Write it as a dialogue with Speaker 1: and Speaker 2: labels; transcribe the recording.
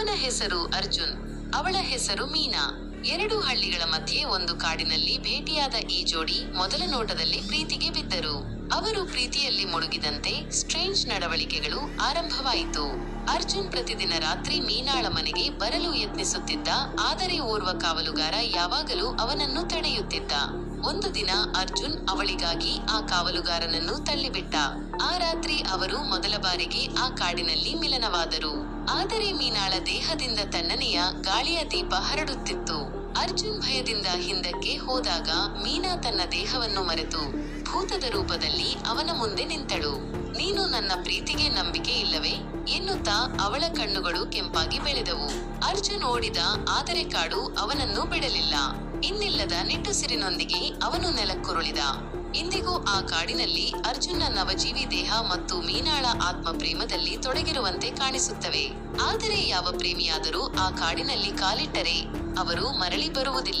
Speaker 1: ಅವನ ಹೆಸರು ಅರ್ಜುನ್, ಅವಳ ಹೆಸರು ಮೀನಾ. ಎರಡು ಹಳ್ಳಿಗಳ ಮಧ್ಯೆ ಒಂದು ಕಾಡಿನಲ್ಲಿ ಭೇಟಿಯಾದ ಈ ಜೋಡಿ ಮೊದಲ ನೋಟದಲ್ಲಿ ಪ್ರೀತಿಗೆ ಬಿದ್ದರು. ಅವರು ಪ್ರೀತಿಯಲ್ಲಿ ಮುಳುಗಿದಂತೆ ಸ್ಟ್ರೇಂಜ್ ನಡವಳಿಕೆಗಳು ಆರಂಭವಾಯಿತು. ಅರ್ಜುನ್ ಪ್ರತಿದಿನ ರಾತ್ರಿ ಮೀನಾಳ ಮನೆಗೆ ಬರಲು ಯತ್ನಿಸುತ್ತಿದ್ದ, ಆದರೆ ಓರ್ವ ಕಾವಲುಗಾರ ಯಾವಾಗಲೂ ಅವನನ್ನು ತಡೆಯುತ್ತಿದ್ದ. ಒಂದು ದಿನ ಅರ್ಜುನ್ ಅವಳಿಗಾಗಿ ಆ ಕಾವಲುಗಾರನನ್ನು ತಳ್ಳಿಬಿಟ್ಟ. ಆ ರಾತ್ರಿ ಅವರು ಮೊದಲ ಬಾರಿಗೆ ಆ ಕಾಡಿನಲ್ಲಿ ಮಿಲನವಾದರು. ಆದರೆ ಮೀನಾಳ ದೇಹದಿಂದ ತಣ್ಣನೆಯ ಗಾಳಿಯ ದೀಪ ಹರಡುತ್ತಿತ್ತು. ಅರ್ಜುನ್ ಭಯದಿಂದ ಹಿಂದಕ್ಕೆ ಹೋದಾಗ ಮೀನಾ ತನ್ನ ದೇಹವನ್ನು ಮರೆತು. ಭೂತದ ರೂಪದಲ್ಲಿ ಅವನ ಮುಂದೆ ನಿಂತಳು. ನೀನು ನನ್ನ ಪ್ರೀತಿಗೆ ನಂಬಿಕೆ ಇಲ್ಲವೇ? ಎನ್ನುತ್ತಾ ಅವಳ ಕಣ್ಣುಗಳು ಕೆಂಪಾಗಿ ಬೆಳೆದವು. ಅರ್ಜುನ್ ಓಡಿದ ಆದರೆ ಕಾಡು ಅವನನ್ನು ಬಿಡಲಿಲ್ಲ. ಇನ್ನಿಲ್ಲದ ನಿಟ್ಟುಸಿರಿನೊಂದಿಗೆ ಅವನು ನೆಲಕ್ಕುರುಳಿದ. ಇಂದಿಗೂ ಆ ಕಾಡಿನಲ್ಲಿ ಅರ್ಜುನ್ನ ನವಜೀವಿ ದೇಹ ಮತ್ತು ಮೀನಾಳ ಆತ್ಮ ಪ್ರೇಮದಲ್ಲಿ ತೊಡಗಿರುವಂತೆ ಕಾಣಿಸುತ್ತವೆ. ಆದರೆ ಯಾವ ಪ್ರೇಮಿಯಾದರೂ ಆ ಕಾಡಿನಲ್ಲಿ ಕಾಲಿಟ್ಟರೆ ಅವರು ಮರಳಿ ಬರುವುದಿಲ್ಲ.